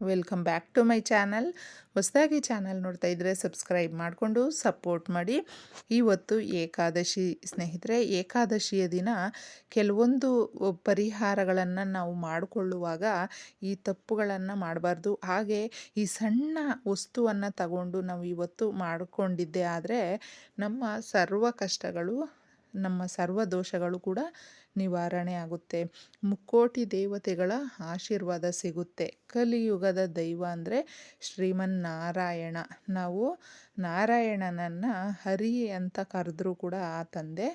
Welcome back to my channel ಹೊಸದಾಗಿ channel ನೋಡ್ತಾ ಇದ್ದರೆ ಸಬ್ಸ್ಕ್ರೈಬ್ ಮಾಡಿಕೊಂಡು ಸಪೋರ್ಟ್ ಮಾಡಿ. ಇವತ್ತು ಏಕಾದಶಿ ಸ್ನೇಹಿತರೆ, ಏಕಾದಶಿಯ ದಿನ ಕೆಲವೊಂದು ಪರಿಹಾರಗಳನ್ನು ನಾವು ಮಾಡಿಕೊಳ್ಳುವಾಗ ಈ ತಪ್ಪುಗಳನ್ನು ಮಾಡಬಾರ್ದು. ಹಾಗೆ ಈ ಸಣ್ಣ ವಸ್ತುವನ್ನು ತಗೊಂಡು ನಾವು ಇವತ್ತು ಮಾಡಿಕೊಂಡಿದ್ದೆ ಆದರೆ ನಮ್ಮ ಸರ್ವ ಕಷ್ಟಗಳು, ನಮ್ಮ ಸರ್ವ ದೋಷಗಳು ಕೂಡ ನಿವಾರಣೆ ಆಗುತ್ತೆ. ಮುಕ್ಕೋಟಿ ದೇವತೆಗಳ ಆಶೀರ್ವಾದ ಸಿಗುತ್ತೆ. ಕಲಿಯುಗದ ದೈವ ಅಂದರೆ ಶ್ರೀಮನ್ನಾರಾಯಣ. ನಾವು ನಾರಾಯಣನನ್ನು ಹರಿ ಅಂತ ಕರೆದ್ರೂ ಕೂಡ ಆ ತಂದೆ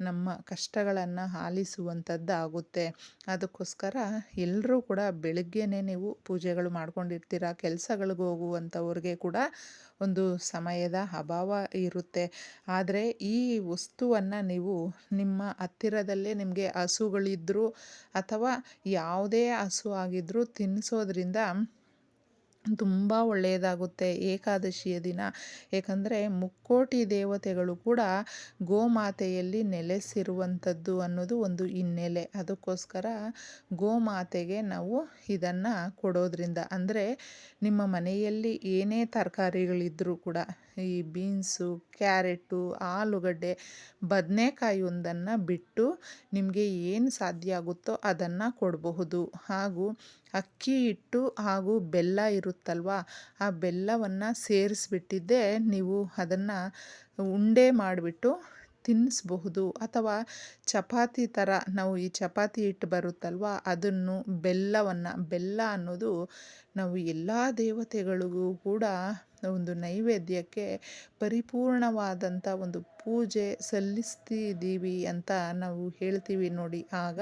ನಮ್ಮ ಕಷ್ಟಗಳನ್ನು ಆಲಿಸುವಂಥದ್ದು ಆಗುತ್ತೆ ಅದಕ್ಕೋಸ್ಕರ ಎಲ್ಲರೂ ಕೂಡ ಬೆಳಗ್ಗೆನೇ ನೀವು ಪೂಜೆಗಳು ಮಾಡ್ಕೊಂಡಿರ್ತೀರ, ಕೆಲಸಗಳಿಗೆ ಹೋಗುವಂಥವ್ರಿಗೆ ಕೂಡ ಒಂದು ಸಮಯದ ಅಭಾವ ಇರುತ್ತೆ. ಆದರೆ ಈ ವಸ್ತುವನ್ನು ನೀವು ನಿಮ್ಮ ಹತ್ತಿರದಲ್ಲೇ ನಿಮಗೆ ಹಸುಗಳಿದ್ದರೂ ಅಥವಾ ಯಾವುದೇ ಹಸು ಆಗಿದ್ದರೂ ತಿನ್ನಿಸೋದ್ರಿಂದ ತುಂಬ ಒಳ್ಳೆಯದಾಗುತ್ತೆ ಏಕಾದಶಿಯ ದಿನ. ಏಕೆಂದರೆ ಮುಕ್ಕೋಟಿ ದೇವತೆಗಳು ಕೂಡ ಗೋಮಾತೆಯಲ್ಲಿ ನೆಲೆಸಿರುವಂಥದ್ದು ಅನ್ನೋದು ಒಂದು ಹಿನ್ನೆಲೆ. ಅದಕ್ಕೋಸ್ಕರ ಗೋಮಾತೆಗೆ ನಾವು ಇದನ್ನು ಕೊಡೋದ್ರಿಂದ. ಅಂದರೆ ನಿಮ್ಮ ಮನೆಯಲ್ಲಿ ಏನೇ ತರಕಾರಿಗಳಿದ್ದರೂ ಕೂಡ ಈ ಬೀನ್ಸು, ಕ್ಯಾರೆಟು, ಆಲೂಗಡ್ಡೆ ಬದನೆಕಾಯಿ ಒಂದನ್ನು ಬಿಟ್ಟು ನಿಮಗೆ ಏನು ಸಾಧ್ಯ ಆಗುತ್ತೋ ಅದನ್ನು ಕೊಡಬಹುದು. ಹಾಗೂ ಅಕ್ಕಿ ಹಿಟ್ಟು ಹಾಗೂ ಬೆಲ್ಲ ಇರುತ್ತಲ್ವ, ಆ ಬೆಲ್ಲವನ್ನು ಸೇರಿಸ್ಬಿಟ್ಟಿದ್ದೆ ನೀವು ಅದನ್ನು ಉಂಡೆ ಮಾಡಿಬಿಟ್ಟು ತಿನ್ನಿಸ್ಬಹುದು ಅಥವಾ ಚಪಾತಿ ಥರ ನಾವು ಈ ಚಪಾತಿ ಹಿಟ್ಟು ಬರುತ್ತಲ್ವ, ಅದನ್ನು ಬೆಲ್ಲವನ್ನು, ಬೆಲ್ಲ ಅನ್ನೋದು ನಾವು ಎಲ್ಲ ದೇವತೆಗಳಿಗೂ ಕೂಡ ಒಂದು ನೈವೇದ್ಯಕ್ಕೆ ಪರಿಪೂರ್ಣವಾದಂಥ ಒಂದು ಪೂಜೆ ಸಲ್ಲಿಸ್ತಿದ್ದೀವಿ ಅಂತ ನಾವು ಹೇಳ್ತೀವಿ ನೋಡಿ. ಆಗ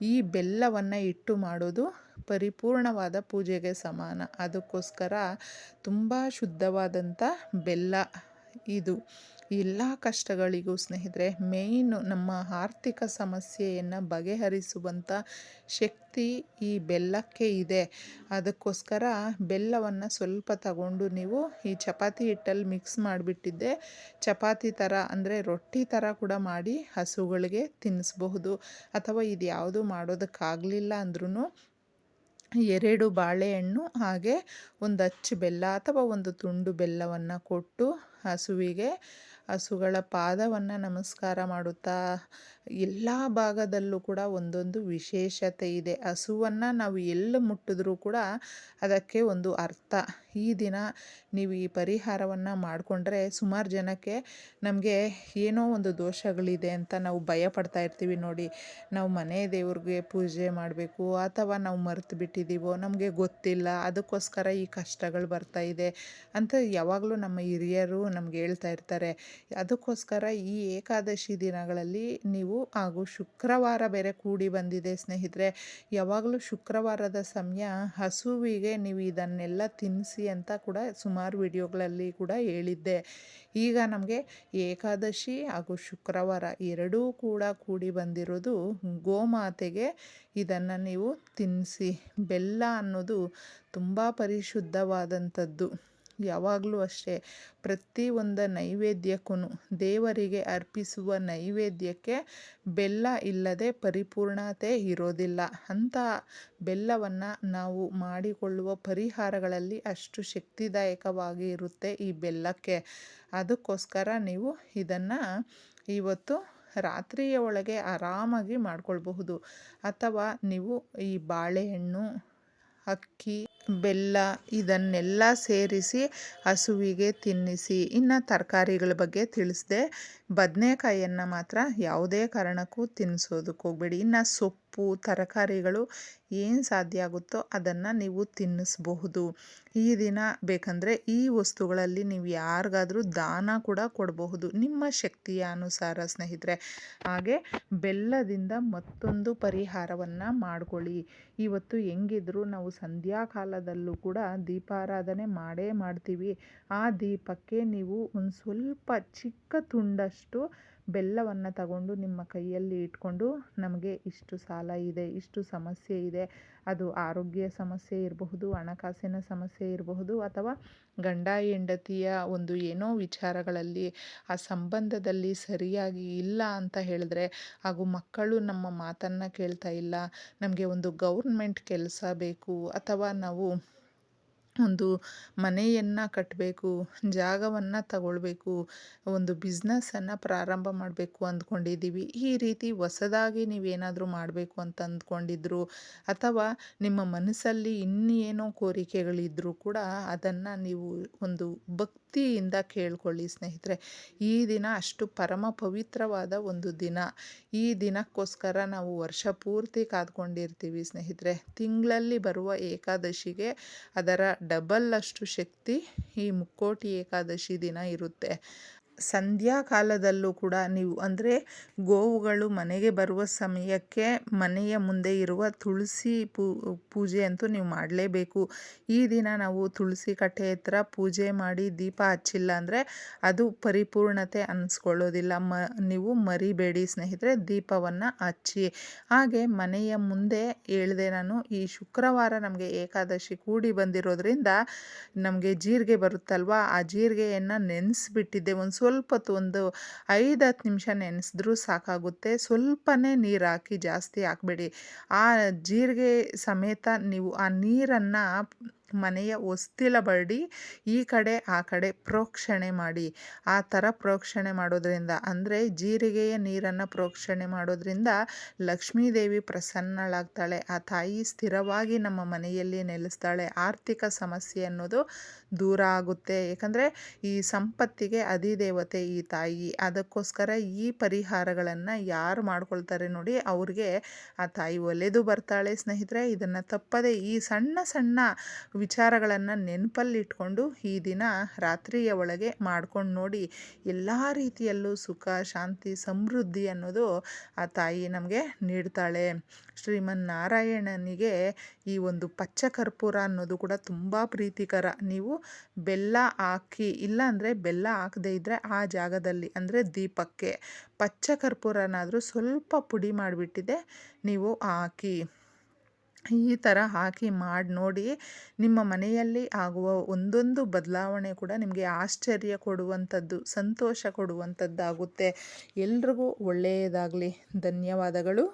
ಈ ಬೆಲ್ಲವನ್ನು ಇಟ್ಟು ಮಾಡೋದು ಪರಿಪೂರ್ಣವಾದ ಪೂಜೆಗೆ ಸಮಾನ. ಅದಕ್ಕೋಸ್ಕರ ತುಂಬ ಶುದ್ಧವಾದಂಥ ಬೆಲ್ಲ ಇದು. ಎಲ್ಲ ಕಷ್ಟಗಳಿಗೂ ಸ್ನೇಹಿತರೆ, ಮೇಯ್ನು ನಮ್ಮ ಆರ್ಥಿಕ ಸಮಸ್ಯೆಯನ್ನು ಬಗೆಹರಿಸುವಂಥ ಶಕ್ತಿ ಈ ಬೆಲ್ಲಕ್ಕೆ ಇದೆ. ಅದಕ್ಕೋಸ್ಕರ ಬೆಲ್ಲವನ್ನು ಸ್ವಲ್ಪ ತಗೊಂಡು ನೀವು ಈ ಚಪಾತಿ ಹಿಟ್ಟಲ್ಲಿ ಮಿಕ್ಸ್ ಮಾಡಿಬಿಟ್ಟಿದ್ದೆ. ಚಪಾತಿ ಥರ ಅಂದರೆ ರೊಟ್ಟಿ ಥರ ಕೂಡ ಮಾಡಿ ಹಸುಗಳಿಗೆ ತಿನ್ನಿಸ್ಬಹುದು ಅಥವಾ ಇದು ಯಾವುದು ಮಾಡೋದಕ್ಕಾಗಲಿಲ್ಲ ಅಂದ್ರೂ ಎರಡು ಬಾಳೆಹಣ್ಣು, ಹಾಗೆ ಒಂದು ಅಚ್ಚು ಬೆಲ್ಲ ಅಥವಾ ಒಂದು ತುಂಡು ಬೆಲ್ಲವನ್ನು ಕೊಟ್ಟು ಹಸುವಿಗೆ ಹಸುಗಳ ಪಾದವನ್ನು ನಮಸ್ಕಾರ ಮಾಡುತ್ತಾ, ಎಲ್ಲ ಭಾಗದಲ್ಲೂ ಕೂಡ ಒಂದೊಂದು ವಿಶೇಷತೆ ಇದೆ. ಹಸುವನ್ನು ನಾವು ಎಲ್ಲಿ ಮುಟ್ಟಿದ್ರೂ ಕೂಡ ಅದಕ್ಕೆ ಒಂದು ಅರ್ಥ. ಈ ದಿನ ನೀವು ಈ ಪರಿಹಾರವನ್ನು ಮಾಡಿಕೊಂಡ್ರೆ ಸುಮಾರು ಜನಕ್ಕೆ ನಮಗೆ ಏನೋ ಒಂದು ದೋಷಗಳಿದೆ ಅಂತ ನಾವು ಭಯ ಪಡ್ತಾ ಇರ್ತೀವಿ ನೋಡಿ. ನಾವು ಮನೆ ದೇವ್ರಿಗೆ ಪೂಜೆ ಮಾಡಬೇಕು ಅಥವಾ ನಾವು ಮರೆತು ಬಿಟ್ಟಿದ್ದೀವೋ ನಮಗೆ ಗೊತ್ತಿಲ್ಲ, ಅದಕ್ಕೋಸ್ಕರ ಈ ಕಷ್ಟಗಳು ಬರ್ತಾ ಇದೆ ಅಂತ ಯಾವಾಗಲೂ ನಮ್ಮ ಹಿರಿಯರು ನಮ್ಗೆ ಹೇಳ್ತಾ ಇರ್ತಾರೆ. ಅದಕ್ಕೋಸ್ಕರ ಈ ಏಕಾದಶಿ ದಿನಗಳಲ್ಲಿ ನೀವು ಹಾಗೂ ಶುಕ್ರವಾರ ಬೇರೆ ಕೂಡಿ ಬಂದಿದೆ ಸ್ನೇಹಿತರೆ, ಯಾವಾಗಲೂ ಶುಕ್ರವಾರದ ಸಮಯ ಹಸುವಿಗೆ ನೀವು ಇದನ್ನೆಲ್ಲ ತಿನ್ನಿಸಿ ಅಂತ ಕೂಡ ಸುಮಾರು ವಿಡಿಯೋಗಳಲ್ಲಿ ಕೂಡ ಹೇಳಿದ್ದೆ. ಈಗ ನಮಗೆ ಏಕಾದಶಿ ಹಾಗೂ ಶುಕ್ರವಾರ ಎರಡೂ ಕೂಡ ಕೂಡಿ ಬಂದಿರೋದು ಗೋಮಾತೆಗೆ. ಇದನ್ನು ನೀವು ತಿನ್ನಿಸಿ ಬೆಲ್ಲ ಅನ್ನೋದು ತುಂಬ ಪರಿಶುದ್ಧವಾದಂಥದ್ದು. ಯಾವಾಗಲೂ ಅಷ್ಟೇ. ಪ್ರತಿ ಒಂದು ನೈವೇದ್ಯಕ್ಕೂ ದೇವರಿಗೆ ಅರ್ಪಿಸುವ ನೈವೇದ್ಯಕ್ಕೆ ಬೆಲ್ಲ ಇಲ್ಲದೆ ಪರಿಪೂರ್ಣತೆ ಇರೋದಿಲ್ಲ. ಅಂಥ ಬೆಲ್ಲವನ್ನು ನಾವು ಮಾಡಿಕೊಳ್ಳುವ ಪರಿಹಾರಗಳಲ್ಲಿ ಅಷ್ಟು ಶಕ್ತಿದಾಯಕವಾಗಿ ಇರುತ್ತೆ ಈ ಬೆಲ್ಲಕ್ಕೆ. ಅದಕ್ಕೋಸ್ಕರ ನೀವು ಇದನ್ನು ಇವತ್ತು ರಾತ್ರಿಯ ಒಳಗೆ ಆರಾಮಾಗಿ ಮಾಡ್ಕೊಳ್ಬಹುದು. ಅಥವಾ ನೀವು ಈ ಬಾಳೆಹಣ್ಣು, ಅಕ್ಕಿ ಬೆಲ್ಲ ಇದನ್ನೆಲ್ಲ ಸೇರಿಸಿ ಹಸುವಿಗೆ ತಿನ್ನಿಸಿ. ಇನ್ನು ತರಕಾರಿಗಳ ಬಗ್ಗೆ ತಿಳಿಸ್ದೆ. ಬದನೆಕಾಯಿಯನ್ನು ಮಾತ್ರ ಯಾವುದೇ ಕಾರಣಕ್ಕೂ ತಿನ್ನಿಸೋದಕ್ಕೆ ಹೋಗಬೇಡಿ. ಇನ್ನು ಸೊಪ್ಪು, ತರಕಾರಿಗಳು ಏನು ಸಾಧ್ಯ ಆಗುತ್ತೋ ಅದನ್ನು ನೀವು ತಿನ್ನಿಸ್ಬಹುದು. ಈ ದಿನ ಬೇಕಂದರೆ ಈ ವಸ್ತುಗಳಲ್ಲಿ ನೀವು ಯಾರಿಗಾದರೂ ದಾನ ಕೂಡ ಕೊಡಬಹುದು. ನಿಮ್ಮ ಶಕ್ತಿಯ ಅನುಸಾರ ಸ್ನೇಹಿತರೆ. ಹಾಗೆ ಬೆಲ್ಲದಿಂದ ಮತ್ತೊಂದು ಪರಿಹಾರವನ್ನು ಮಾಡಿಕೊಳ್ಳಿ. ಇವತ್ತು ಹೆಂಗಿದ್ರು ನಾವು ಸಂಧ್ಯಾಕಾಲದಲ್ಲೂ ಕೂಡ ದೀಪಾರಾಧನೆ ಮಾಡೇ ಮಾಡ್ತೀವಿ. ಆ ದೀಪಕ್ಕೆ ನೀವು ಒಂದು ಸ್ವಲ್ಪ ಚಿಕ್ಕ ತುಂಡಷ್ಟು ಬೆಲ್ಲವನ್ನು ತಗೊಂಡು ನಿಮ್ಮ ಕೈಯಲ್ಲಿ ಇಟ್ಕೊಂಡು ನಮಗೆ ಇಷ್ಟು ಸಾಲ ಇದೆ, ಇಷ್ಟು ಸಮಸ್ಯೆ ಇದೆ. ಅದು ಆರೋಗ್ಯ ಸಮಸ್ಯೆ ಇರಬಹುದು, ಹಣಕಾಸಿನ ಸಮಸ್ಯೆ ಇರಬಹುದು ಅಥವಾ ಗಂಡ, ಹೆಂಡತಿಯ ಒಂದು ಏನೋ ವಿಚಾರಗಳಲ್ಲಿ ಆ ಸಂಬಂಧದಲ್ಲಿ ಸರಿಯಾಗಿ ಇಲ್ಲ ಅಂತ ಹೇಳಿದ್ರೆ ಹಾಗೂ ಮಕ್ಕಳು ನಮ್ಮ ಮಾತನ್ನು ಕೇಳ್ತಾ ಇಲ್ಲ, ನಮಗೆ ಒಂದು ಗೌರ್ಮೆಂಟ್ ಕೆಲಸ ಬೇಕು ಅಥವಾ ನಾವು ಒಂದು ಮನೆಯನ್ನು ಕಟ್ಟಬೇಕು ಜಾಗವನ್ನು ತಗೊಳ್ಬೇಕು, ಒಂದು ಬಿಸ್ನೆಸ್ಸನ್ನು ಪ್ರಾರಂಭ ಮಾಡಬೇಕು ಅಂದ್ಕೊಂಡಿದ್ದೀವಿ. ಈ ರೀತಿ ಹೊಸದಾಗಿ ನೀವೇನಾದರೂ ಮಾಡಬೇಕು ಅಂತ ಅಂದ್ಕೊಂಡಿದ್ರು, ಅಥವಾ ನಿಮ್ಮ ಮನಸ್ಸಲ್ಲಿ ಇನ್ನೇನೋ ಕೋರಿಕೆಗಳಿದ್ದರೂ ಕೂಡ ಅದನ್ನು ನೀವು ಒಂದು ಭಕ್ತಿಯಿಂದ ಕೇಳ್ಕೊಳ್ಳಿ ಸ್ನೇಹಿತರೆ. ಈ ದಿನ ಅಷ್ಟು ಪರಮ ಪವಿತ್ರವಾದ ಒಂದು ದಿನ. ಈ ದಿನಕ್ಕೋಸ್ಕರ ನಾವು ವರ್ಷ ಪೂರ್ತಿ ಕಾದ್ಕೊಂಡಿರ್ತೀವಿ ಸ್ನೇಹಿತರೆ. ತಿಂಗಳಲ್ಲಿ ಬರುವ ಏಕಾದಶಿಗೆ ಅದರ ಡಬಲ್ ಅಷ್ಟು ಶಕ್ತಿ ಈ ಮುಕ್ಕೋಟಿ ಏಕಾದಶಿ ದಿನ ಇರುತ್ತೆ. ಸಂಧ್ಯಾ ಕಾಲದಲ್ಲೂ ಕೂಡ ನೀವು, ಅಂದರೆ ಗೋವುಗಳು ಮನೆಗೆ ಬರುವ ಸಮಯಕ್ಕೆ ಮನೆಯ ಮುಂದೆ ಇರುವ ತುಳಸಿ ಪೂಜೆ ಅಂತೂ ನೀವು ಮಾಡಲೇಬೇಕು. ಈ ದಿನ ನಾವು ತುಳಸಿ ಕಟ್ಟೆ ಹತ್ರ ಪೂಜೆ ಮಾಡಿ ದೀಪ ಹಚ್ಚಿಲ್ಲ ಅಂದರೆ ಅದು ಪರಿಪೂರ್ಣತೆ ಅನ್ನಿಸ್ಕೊಳ್ಳೋದಿಲ್ಲ ಮ, ನೀವು ಮರಿಬೇಡಿ ಸ್ನೇಹಿತರೆ, ದೀಪವನ್ನು ಹಚ್ಚಿ. ಹಾಗೆ ಮನೆಯ ಮುಂದೆ ಹೇಳಿದೆ ನಾನು, ಈ ಶುಕ್ರವಾರ ನಮಗೆ ಏಕಾದಶಿ ಕೂಡಿ ಬಂದಿರೋದ್ರಿಂದ ನಮಗೆ ಜೀರಿಗೆ ಬರುತ್ತಲ್ವ? ಆ ಜೀರಿಗೆಯನ್ನು ನೆನೆಸ್ಬಿಟ್ಟಿದ್ದೆ. ಒಂದು ಸ್ವಲ್ಪ ಹೊತ್ತು ಒಂದು ಐದು ಹತ್ತು ನಿಮಿಷ ನೆನೆಸಿದ್ರೂ ಸಾಕಾಗುತ್ತೆ. ಸ್ವಲ್ಪನೇ ನೀರು ಹಾಕಿ ಜಾಸ್ತಿ ಹಾಕಬೇಡಿ. ಆ ಜೀರಿಗೆ ಸಮೇತ ನೀವು ಆ ನೀರನ್ನು ಮನೆಯ ಹೊಸ್ತಿಲ ಬಡಿ ಈ ಕಡೆ, ಆ ಕಡೆ ಪ್ರೋಕ್ಷಣೆ ಮಾಡಿ. ಆ ಥರ ಪ್ರೋಕ್ಷಣೆ ಮಾಡೋದ್ರಿಂದ, ಅಂದರೆ ಜೀರಿಗೆಯ ನೀರನ್ನು ಪ್ರೋಕ್ಷಣೆ ಮಾಡೋದ್ರಿಂದ ಲಕ್ಷ್ಮೀದೇವಿ ಪ್ರಸನ್ನಳಾಗ್ತಾಳೆ. ಆ ತಾಯಿ ಸ್ಥಿರವಾಗಿ ನಮ್ಮ ಮನೆಯಲ್ಲಿ ನೆಲೆಸ್ತಾಳೆ. ಆರ್ಥಿಕ ಸಮಸ್ಯೆ ಅನ್ನೋದು ದೂರ ಆಗುತ್ತೆ. ಏಕೆಂದರೆ ಈ ಸಂಪತ್ತಿಗೆ ಅಧಿದೇವತೆ ಈ ತಾಯಿ. ಅದಕ್ಕೋಸ್ಕರ ಈ ಪರಿಹಾರಗಳನ್ನು ಯಾರು ಮಾಡ್ಕೊಳ್ತಾರೆ ನೋಡಿ, ಅವ್ರಿಗೆ ಆ ತಾಯಿ ಒಲೆದು ಬರ್ತಾಳೆ. ಸ್ನೇಹಿತರೆ, ಇದನ್ನು ತಪ್ಪದೆ ಈ ಸಣ್ಣ ಸಣ್ಣ ವಿಚಾರಗಳನ್ನು ನೆನಪಲ್ಲಿಟ್ಕೊಂಡು ಈ ದಿನ ರಾತ್ರಿಯ ಒಳಗೆ ಮಾಡ್ಕೊಂಡು ನೋಡಿ ಎಲ್ಲ ರೀತಿಯಲ್ಲೂ ಸುಖ, ಶಾಂತಿ, ಸಮೃದ್ಧಿ ಅನ್ನೋದು ಆ ತಾಯಿ ನಮಗೆ ನೀಡ್ತಾಳೆ. ಶ್ರೀಮನ್ನಾರಾಯಣನಿಗೆ ಈ ಒಂದು ಪಚ್ಚ ಕರ್ಪೂರ ಅನ್ನೋದು ಕೂಡ ತುಂಬ ಪ್ರೀತಿಕರ. ನೀವು ಬೆಲ್ಲ ಹಾಕಿ, ಇಲ್ಲ ಅಂದರೆ ಬೆಲ್ಲ ಹಾಕದೇ ಇದ್ದರೆ ಆ ಜಾಗದಲ್ಲಿ, ಅಂದರೆ ದೀಪಕ್ಕೆ ಪಚ್ಚ ಕರ್ಪೂರನಾದರೂ ಸ್ವಲ್ಪ ಪುಡಿ ಮಾಡಿಬಿಟ್ಟಿದೆ, ನೀವು ಹಾಕಿ. ಈ ಥರ ಹಾಕಿ ಮಾಡಿ ನೋಡಿ ನಿಮ್ಮ ಮನೆಯಲ್ಲಿ ಆಗುವ ಒಂದೊಂದು ಬದಲಾವಣೆ ಕೂಡ ನಿಮಗೆ ಆಶ್ಚರ್ಯ ಕೊಡುವಂಥದ್ದು, ಸಂತೋಷ ಕೊಡುವಂಥದ್ದಾಗುತ್ತೆ. ಎಲ್ರಿಗೂ ಒಳ್ಳೆಯದಾಗಲಿ. ಧನ್ಯವಾದಗಳು.